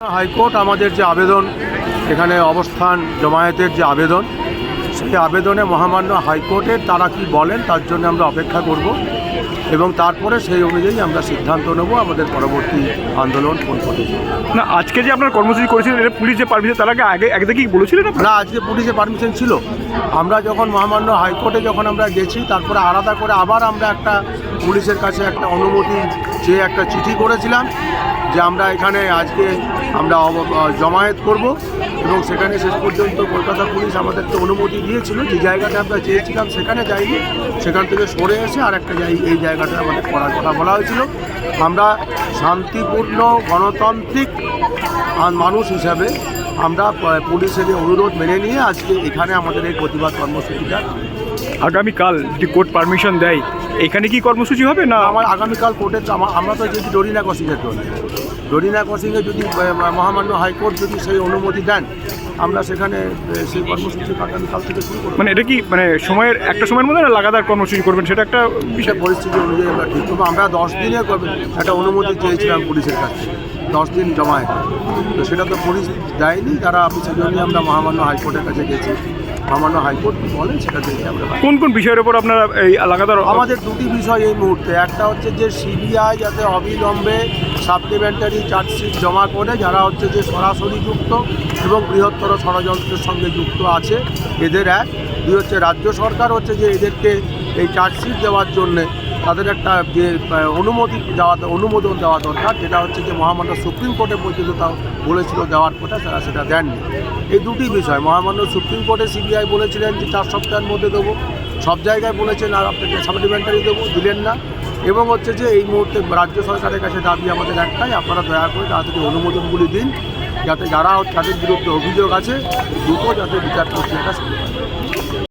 High court আমাদের যে আবেদন এখানে অবস্থান জমায়েতের যে আবেদন সেই আবেদনে মহামান্য হাইকোর্টের তারা কি বলেন তার জন্য আমরা অপেক্ষা করব এবং তারপরে সেই অনুযায়ী আমরা সিদ্ধান্ত নেব আমাদের পরবর্তী আন্দোলন কোন পথে না আজকে যে আপনার কর্মসূচি করেছিলেন এটা পুলিশ যে পারমিশন তার আগে আগে আগে থেকেই বলেছিলেন না আজকে পুলিশের পারমিশন ছিল। আমরা যখন মহামান্য হাইকোর্টে যখন আমরা গেছি তারপরে আলাদা করে আবার আমরা একটা পুলিশের কাছে একটা অনুমতি চেয়ে একটা চিঠি করেছিলাম যে আমরা এখানে আজকে আমরা জমায়েত করব এবং সেখানে শেষ পর্যন্ত কলকাতা পুলিশ আমাদেরকে অনুমতি দিয়েছিল। যে জায়গাটা আমরা চেয়েছিলাম সেখানে যাইনি। সেখান থেকে সরে এসে আর একটা এই জায়গাটা আমাদের করার কথা বলা হয়েছিল। আমরা শান্তিপূর্ণ গণতান্ত্রিক মানুষ হিসাবে আমরা পুলিশের অনুরোধ মেনে নিয়ে আজকে এখানে আমাদের এই প্রতিবাদ কর্মসূচিটা আগামীকাল যদি কোর্ট পারমিশন দেয় এখানে কি কর্মসূচি হবে না? আমার আগামীকাল কোর্টে আমা- আমরা তো যদি ডরিনা কসিংয়ের জন্য ডরিনা কসিংয়ে যদি মহামান্য হাইকোর্ট যদি সেই অনুমতি দেন আমরা সেখানে সেই কর্মসূচি আগামীকাল থেকে শুরু করব। মানে এটা কি মানে সময়ের একটা সময়ের মধ্যে না লাগাতার কর্মসূচি করবেন? সেটা একটা বিষয় বিশেষ পরিস্থিতি অনুযায়ী আমরা ঠিক করব। আমরা দশ দিনে একটা অনুমতি চেয়েছিলাম পুলিশের কাছে দশ দিন জমায় তো সেটা তো পুলিশ দেয়নি তারা সেই জন্যই আমরা মহামান্য হাইকোর্টের কাছে গেছি। মহামান্য হাইকোর্ট বলেন সেটা দেখে আমরা কোন কোন বিষয়ের উপর আপনারা এই লাগাতার আমাদের দুটি বিষয় এই মুহূর্তে। একটা হচ্ছে যে সিবিআই যাতে অবিলম্বে সাপ্লিমেন্টারি চার্জশিট জমা করে যারা হচ্ছে যে সরাসরি যুক্ত এবং বৃহত্তর ষড়যন্ত্রের সঙ্গে যুক্ত আছে এদের এক। দুই হচ্ছে রাজ্য সরকার হচ্ছে যে এদেরকে এই চার্জশিট দেওয়ার জন্যে তাদের একটা যে অনুমতি দেওয়া, অনুমোদন দেওয়া দরকার, যেটা হচ্ছে যে মহামান্য সুপ্রিম কোর্টে পর্যন্ত তাও বলেছিল, দেওয়ার কথা, তারা সেটা দেননি। এই দুটি বিষয়, মহামান্য সুপ্রিম কোর্টে সিবিআই বলেছিলেন যে চার সপ্তাহের মধ্যে দেবো, সব জায়গায় বলেছেন আর আপনাকে সাপ্লিমেন্টারি দেবো, দিলেন না। এবং হচ্ছে যে এই মুহূর্তে রাজ্য সরকারের কাছে দাবি আমাদের একটাই, আপনারা দয়া করে তাড়াতাড়ি অনুমোদনগুলি দিন, যাতে যারা তাদের বিরুদ্ধে অভিযোগ আছে, দ্রুত যাতে বিচার প্রক্রিয়াটা শুরু হয়।